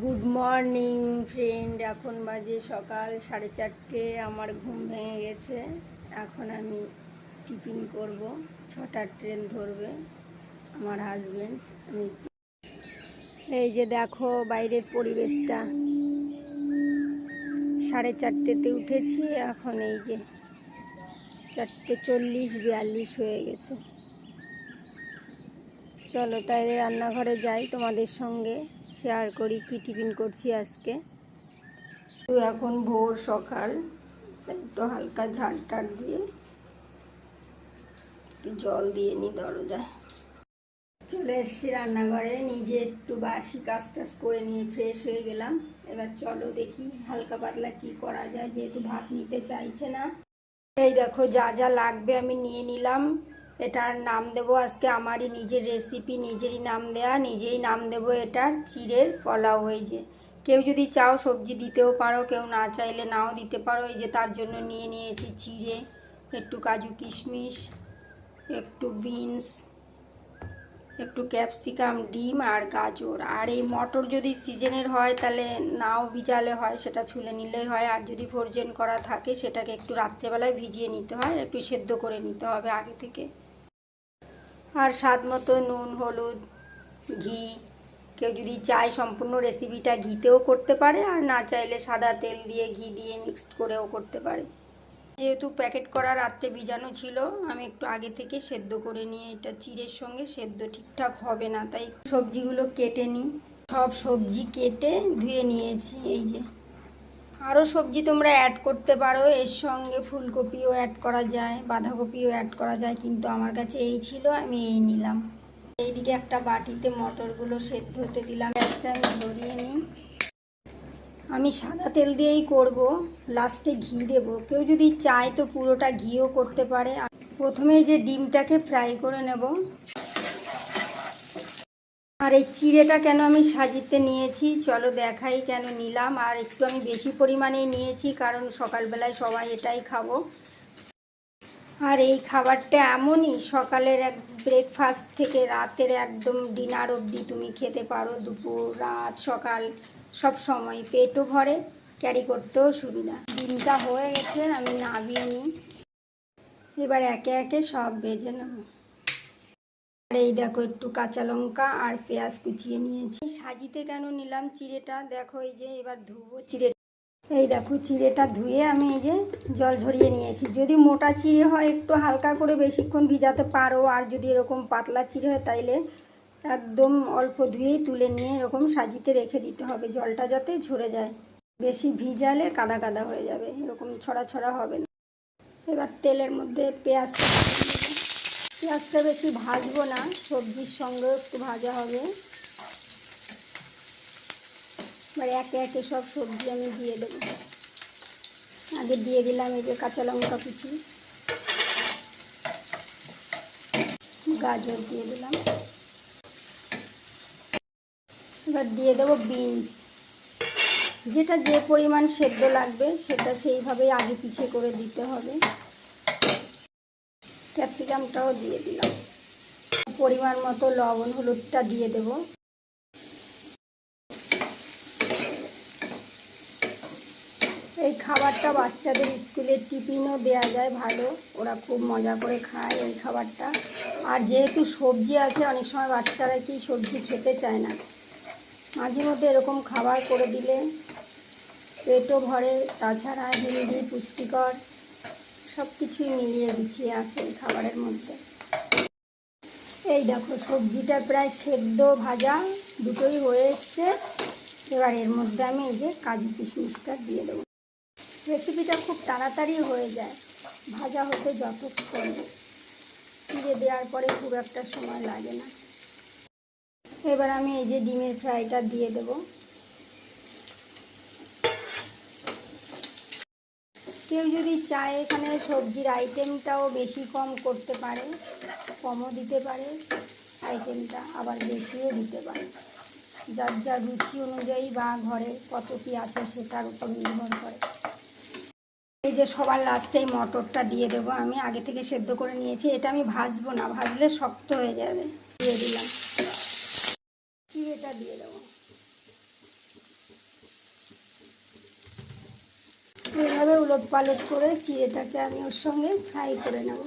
Good morning friend এখন বাজে সকাল সাড়ে চারটে। আমার ঘুম ভেঙে গেছে। এখন আমি টিফিন করব। ছটার ট্রেন ধরবে আমার হাজবেন্ড আমি এই যে দেখো বাইরের পরিবেশটা। সাড়ে চারটেতে উঠেছি। এখন এই যে চারটে চল্লিশ বিয়াল্লিশ হয়ে গেছে। চলো তাই রান্নাঘরে যাই তোমাদের সঙ্গে। শেয়ার করি, কি টিফিন করছি আজকে? তো এখন ভোর সকাল, একটু হালকা ঝাড় টাড় দিয়ে একটু জল দিয়ে নি দরজায়। চলে এসছি রান্নাঘরে, নিজে একটু বাসি কাজ টাজ করে নিয়ে ফ্রেশ হয়ে গেলাম। এবার চলো দেখি হালকা পাতলা কি করা যায়, যেহেতু ভাত নিতে চাইছে না। এই দেখো যা যা লাগবে আমি নিয়ে নিলাম। এটার নাম দেব আজকে আমারই নিজের রেসিপি নিজেরই নাম দেয়া, নিজেই নাম দেব এটার চিড়ের পোলাও হয়ে যে। কেউ যদি চাও সবজি দিতেও পারো, কেউ না চাইলে নাও দিতে পারো। এই যে তার জন্য নিয়ে নিয়েছি চিড়ে, একটু কাজু কিশমিশ, একটু বিনস, একটু ক্যাপসিকাম, ডিম আর গাজর। আর এই মটর যদি সিজনের হয়, তাহলে নাও ভিজালে হয়, সেটা ছুলে নিলেই হয়। আর যদি ফোরজেন করা থাকে, সেটাকে একটু রাত্রেবেলায় ভিজিয়ে নিতে হয়, একটু সেদ্ধ করে নিতে হবে আগে থেকে। আর স্বাদ মতো নুন, হলুদ, ঘি। কেউ যদি চায় সম্পূর্ণ রেসিপিটা ঘিতেও করতে পারে, আর না চাইলে সাদা তেল দিয়ে ঘি দিয়ে মিক্সড করেও করতে পারে। যেহেতু প্যাকেট করা রাত্রে ভিজানো ছিল, আমি একটু আগে থেকে সেদ্ধ করে নিয়ে এটা চিড়ের সঙ্গে সেদ্ধ ঠিকঠাক হবে না, তাই সবজিগুলো কেটে নিই। সব সবজি কেটে ধুয়ে নিয়েছি, এই যে। আরও সবজি তোমরা অ্যাড করতে পারো। এর সঙ্গে ফুলকপিও অ্যাড করা যায়, বাঁধাকপিও অ্যাড করা যায়, কিন্তু আমার কাছে এই ছিল, আমি এই নিলাম। এইদিকে একটা বাটিতে মটরগুলো সেদ্ধ হতে দিলাম। গ্যাসটা আমি ধরিয়ে নিই। আমি সাদা তেল দিয়েই করব। লাস্টে ঘি দেব। কেউ যদি চায় তো পুরোটা ঘিও করতে পারে। প্রথমে যে ডিমটাকে ফ্রাই করে নেব। আর এই চিড়েটা কেন আমি সাজিতে নিয়েছি? চলো দেখাই কেন নিলাম। আর একটু আমি বেশি পরিমাণে নিয়েছি, কারণ সকালবেলায় সবাই এটাই খাব। আর এই খাবারটা এমনই, সকালের এক ব্রেকফাস্ট থেকে রাতের একদম ডিনার অবধি তুমি খেতে পারো। দুপুর, রাত, সকাল, সব সময় পেটও ভরে ক্যারি করতেও সুবিধা। ডিমটা হয়ে গেছে, আমি নাবিয়ে নিই। এবার একে একে সব ভেজে নেব। আর এই দেখো একটু কাঁচা লঙ্কা আর পেঁয়াজ কুচিয়ে নিয়েছি। সাজিতে কেন নিলাম চিড়েটা? দেখো এই যে এবার ধুবো চিড়ে এই দেখো চিড়েটা ধুয়ে আমি এই যে জল ঝরিয়ে নিয়েছি। যদি মোটা চিড়ে হয়, একটু হালকা করে বেশিক্ষণ ভিজাতে পারো। আর যদি এরকম পাতলা চিড়ে হয়, তাইলে একদম অল্প ধুয়েই তুলে নিয়ে এরকম সাজিতে রেখে দিতে হবে। জলটা যাতে ঝরে যায়। বেশি ভিজালে কাদা কাদা হয়ে যাবে। এরকম ছড়া ছড়া হবে না। এবার তেলের মধ্যে পেঁয়াজটা। পেঁয়াজটা বেশি ভাজবো না, সবজির সঙ্গেও একটু ভাজা হবে। এবার একে একে সব সবজি আমি দিয়ে দেবো। আগে দিয়ে দিলাম এই যে কাঁচা লঙ্কা কুচি। গাজর দিয়ে দিলাম। এবার দিয়ে দেবো বিনস। যেটা যে পরিমাণ সেদ্ধ লাগবে, সেটা সেইভাবেই আগে পিছিয়ে করে দিতে হবে। ক্যাপসিকামটাও দিয়ে দিলাম। পরিমাণ মতো লবণ, হলুদটা দিয়ে দেব। এই খাবারটা বাচ্চাদের স্কুলের টিফিনও দেওয়া যায় ভালো, ওরা খুব মজা করে খায় এই খাবারটা। আর যেহেতু সবজি আছে, অনেক সময় বাচ্চারা কি সবজি খেতে চায় না। মাঝে মধ্যে এরকম খাবার করে দিলে পেটও ভরে, তাছাড়া হেলদি, পুষ্টিকর। সব কিছুই মিলিয়ে গুছিয়ে আছে এই খাবারের মধ্যে। এই দেখো, সবজিটা প্রায় সেদ্ধ, ভাজা, দুটোই হয়ে এসছে। এবার এর মধ্যে আমি এই যে কাজু কিশমিশটা দিয়ে দেবো। রেসিপিটা খুব তাড়াতাড়ি হয়ে যায়, ভাজা হতে যতক্ষণ চিড়ে দেওয়ার পরে খুব একটা সময় লাগে না। এবার আমি এই যে ডিমের ফ্রাইটা দিয়ে দেব। কেউ যদি চায় এখানে সবজির আইটেমটাও বেশি কম করতে পারে, কমও দিতে পারে আইটেমটা আবার বেশিও দিতে পারে। যার যার রুচি অনুযায়ী বা ঘরে কত কী আছে সেটার উপর নির্ভর করে। এই যে সবার লাস্টেই মটরটা দিয়ে দেবো, আমি আগে থেকে সেদ্ধ করে নিয়েছি, এটা আমি ভাজবো না, ভাজলে শক্ত হয়ে যাবে। দিয়ে দিলাম। চিড়েটা দিয়ে দেবো। উলট পালট করে চিড়েটাকে আমি ওর সঙ্গে ফ্রাই করে নেব।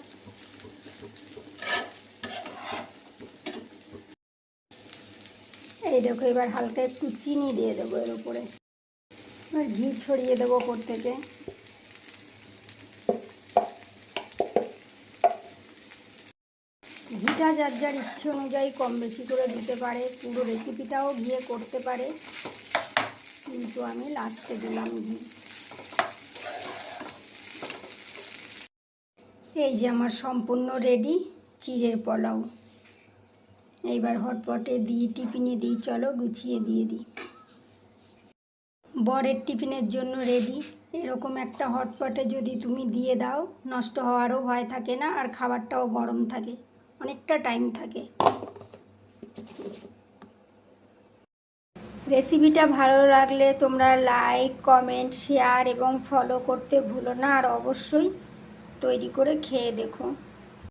এই দেখো, এবার হালকা একটু চিনি দিয়ে দেবো এর উপরে। এবার ঘি ছড়িয়ে দেবো ওপর থেকে। ঘিটা যার যার ইচ্ছে অনুযায়ী কম বেশি করে দিতে পারে, পুরো রেসিপিটাও ঘিয়ে করতে পারে। কিন্তু আমি লাস্টে দিলাম ঘি। এই যে আমার সম্পূর্ণ রেডি চিড়ের পোলাও। এইবার হটপটে দিই, টিফিনে দিই, চলো গুছিয়ে দিয়ে দিই। বরের টিফিনের জন্য রেডি এরকম একটা হটপটে যদি তুমি দিয়ে দাও, নষ্ট হওয়ারও ভয় থাকে না আর খাবারটাও গরম থাকে, অনেকটা টাইম থাকে। রেসিপিটা ভালো লাগলে তোমরা লাইক কমেন্ট শেয়ার এবং ফলো করতে ভুলো না আর অবশ্যই তৈরি করে খেয়ে দেখো।